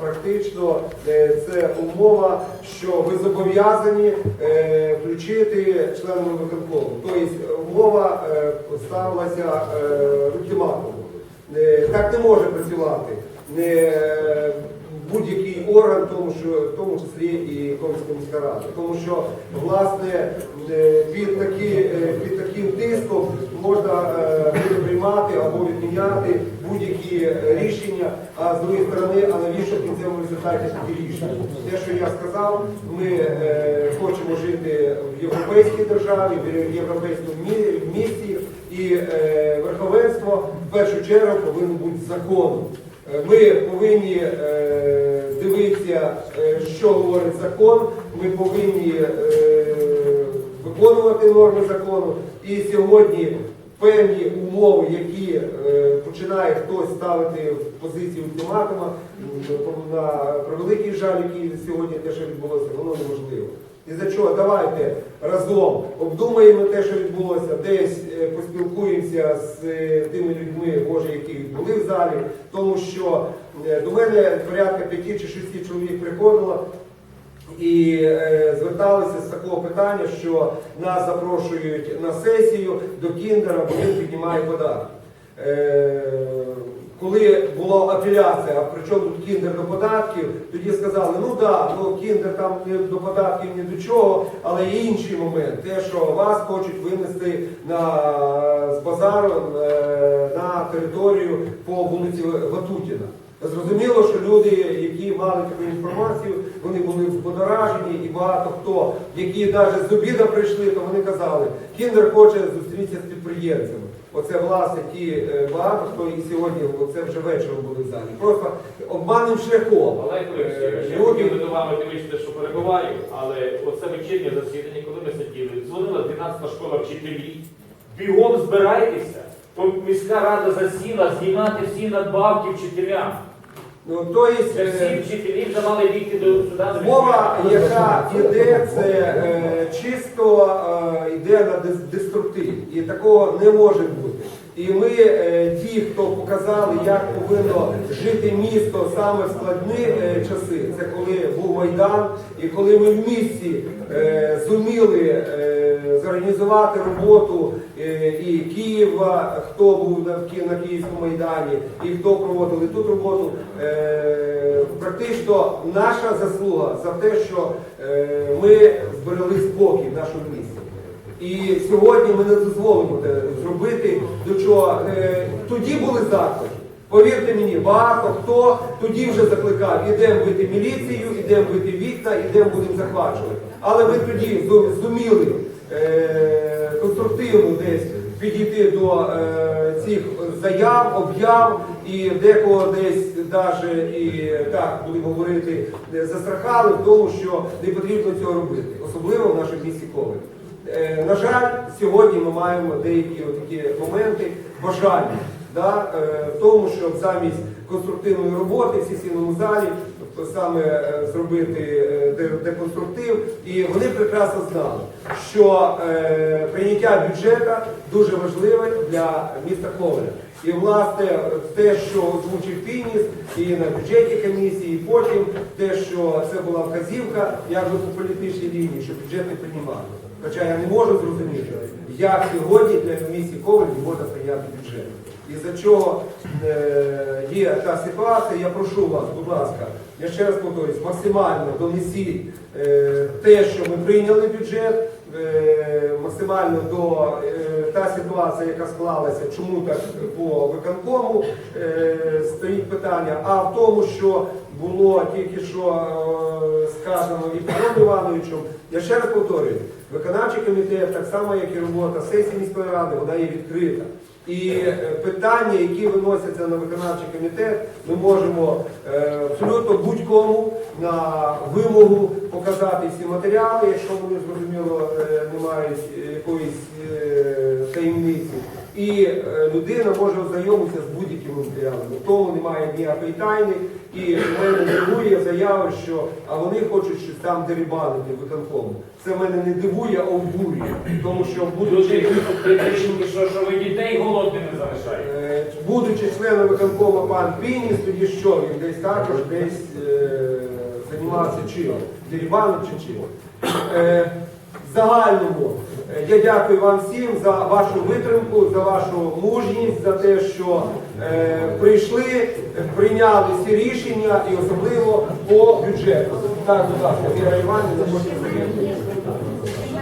практично е, це умова, що ви зобов'язані е, включити членами виконкому. Тобто умова е, ставилася ультиматумом. Так не може працювати. Будь-який орган, тому, що, в тому числі і Комська міська рада. Тому що власне під, такі, під таким тиском можна приймати або відміняти будь-які е, рішення, а з другої сторони, а навіщо в кінцевому результаті такі рішення? Те, що я сказав, ми е, хочемо жити в європейській державі, в європейському мі- місті, і е, верховенство в першу чергу повинно бути законом. Е, Ми повинні е, дивитися, е, що говорить закон. Ми повинні е, виконувати норми закону. І сьогодні певні умови, які е, починає хтось ставити в позицію ультиматума, на превеликий жаль, який сьогодні те, що відбулося, воно неможливо. І за чого давайте разом обдумаємо те, що відбулося, десь е, поспілкуємося з е, тими людьми, може, які були в залі, тому що до мене порядка п'яти чи шести чоловік приходило і е, зверталися з такого питання, що нас запрошують на сесію до Кіндера, бо він піднімає податки. Е, коли була апеляція, а при чому тут кіндер до податків, тоді сказали, ну да, ну кіндер там до податків ні до чого, але є інший момент, те, що вас хочуть винести на, з базару е, на територію по вулиці Ватутіна. Зрозуміло, що люди, які мали таку інформацію, вони були взбодоражені, і багато хто, які навіть з обіда прийшли, то вони казали, Кіндер хоче зустрітися з підприємцями. Оце власне ті е, багато хто і сьогодні, оце вже вечором були в залі. Просто обманним шляхом. Олег Олексійович, Е, я хотів би до вами вибачте, що перебуваю, але оце вечірнє засідання, коли ми сиділи, дзвонила 12 школа вчителів, бігом збирайтеся, бо міська рада засіла знімати всі надбавки вчителям. Ну, то є, Це е, всі вчителі вже мали бігти до суда. Мова, яка йде, це е, чисто е, йде на дес- деструктив. І такого не може бути. І ми, е, ті, хто показали, як повинно жити місто саме в складні е, часи, це коли був Майдан, і коли ми в місті е, зуміли зорганізувати роботу і Києва, хто був на, Київському майдані, і хто проводили тут роботу. Практично наша заслуга за те, що ми зберегли спокій в нашому місті. І сьогодні ми не дозволимо зробити, до чого е, тоді були заклики. Повірте мені, багато хто тоді вже закликав, ідемо бити міліцію, ідемо бити вікна, ідемо будемо захвачувати. Але ви тоді зуміли е, конструктивно десь підійти до е, цих заяв, об'яв і декого десь навіть і так будемо говорити, застрахали в тому, що не потрібно цього робити, особливо в нашому місті Коваль. Е, На жаль, сьогодні ми маємо деякі такі моменти бажання да, е, в тому, щоб замість конструктивної роботи в сесійному залі тобто саме е, зробити деконструктив. І вони прекрасно знали, що прийняття бюджету дуже важливе для міста Коваля. І власне те, що озвучив Пініс і на бюджетній комісії, і потім те, що це була вказівка, як би по політичній лінії, що бюджет не приймали. Хоча я не можу зрозуміти, як сьогодні для місті Коваль можна прийняти бюджет. І за чого е, є та ситуація, я прошу вас, будь ласка, я ще раз повторюсь, максимально донесіть е, те, що ми прийняли бюджет, максимально до е, та ситуація, яка склалася, чому так по виконкому е, стоїть питання, а в тому, що було тільки що е, сказано і Петром Івановичем, я ще раз повторюю, виконавчий комітет, так само як і робота сесії міської ради, вона є відкрита. І е, питання, які виносяться на виконавчий комітет, ми можемо е, абсолютно будь-кому на вимогу показати всі матеріали, якщо вони зрозуміло е, не мають е, якоїсь е, таємниці. І людина може ознайомитися з будь-якими матеріалами. В тому немає ніякої тайни. І мене дивує заява, що а вони хочуть щось там дерибанити виконкому. Це мене не дивує, а обурює. Тому що будучи, що, що ви дітей голодними залишаєте. будучи членом виконкому пан Пініс, тоді що він десь також десь е, займався чим? Дерибаном чи чим? Е, в загальному е, я дякую вам всім за вашу витримку, за вашу мужність, за те, що е, прийшли, прийняли всі рішення і особливо по бюджету. Так, будь ласка, Віра Іванівна, запрошую.